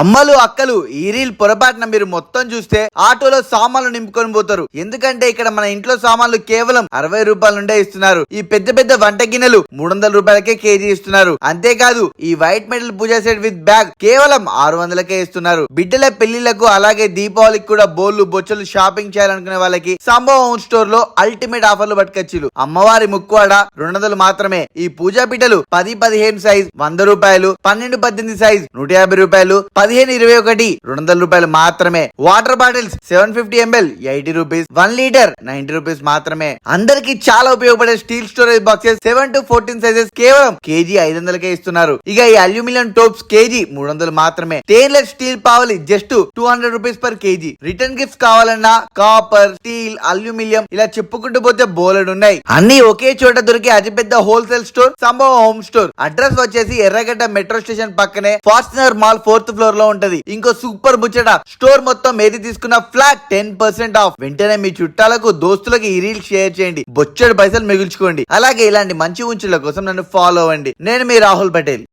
అమ్మలు అక్కలు ఈ రీల్ పొరపాటున మీరు మొత్తం చూస్తే ఆటోలో సామాన్లు నింపుకొని పోతారు. ఎందుకంటే ఇక్కడ మన ఇంట్లో సామాన్లు కేవలం అరవై రూపాయల నుండే ఇస్తున్నారు. ఈ పెద్ద పెద్ద వంట గిన్నెలు మూడు వందల రూపాయలకే కేజీ ఇస్తున్నారు. అంతేకాదు ఈ white metal pooja set with bag కేవలం ఆరు వందలకే ఇస్తున్నారు. బిడ్డల పెళ్ళిళ్ళకు అలాగే దీపావళికి కూడా బోర్లు బొచ్చలు షాపింగ్ చేయాలనుకునే వాళ్ళకి సంభవం స్టోర్లో అల్టిమేట్ ఆఫర్లు పట్టుకొచ్చిలు అమ్మవారి ముక్కువాడ రెండు వందలు మాత్రమే. ఈ పూజా బిడ్డలు పది పదిహేను సైజ్ వంద రూపాయలు పన్నెండు పద్దెనిమిది సైజ్ నూట యాభై రూపాయలు పదిహేను ఇరవై ఒకటి రెండు వందల రూపాయలు మాత్రమే. Water bottles seven fifty ML eighty rupees. One litre ninety rupees మాత్రమే. అందరికి చాలా ఉపయోగపడే steel storage boxes seven to fourteen sizes కేవలం కేజీ ఐదు వందలకే ఇస్తున్నారు. ఇక ఈ అల్యూమినియం టోప్స్ కేజీ మూడు వందలు మాత్రమే. Stainless steel పావలి just two hundred rupees per KG. Return gifts కావాలన్నా కాపర్ స్టీల్ అల్యూమినియం ఇలా చెప్పుకుంటూ పోతే బోలెడు ఉన్నాయి. అన్ని ఒకే చోట దొరికే అతిపెద్ద wholesale store Sambhava home store. Address వచ్చేసి ఎర్రగడ్డ మెట్రో స్టేషన్ పక్కనే ఫార్చునర్ మాల్ ఫోర్త్ ఫ్లోర్ లో ఉంటది. ఇంకో సూపర్ ముచ్చట స్టోర్ మొత్తం ఏది తీసుకున్న ఫ్లాట్ టెన్ పర్సెంట్ ఆఫ్. వెంటనే మీ చుట్టాలకు దోస్తులకు ఈ రీల్ షేర్ చేయండి. బొచ్చడు పైసలు మిగుల్చుకోండి. అలాగే ఇలాంటి మంచి ఉంచుల కోసం నన్ను ఫాలో అవ్వండి. నేను మీ రాహుల్ పటేల్.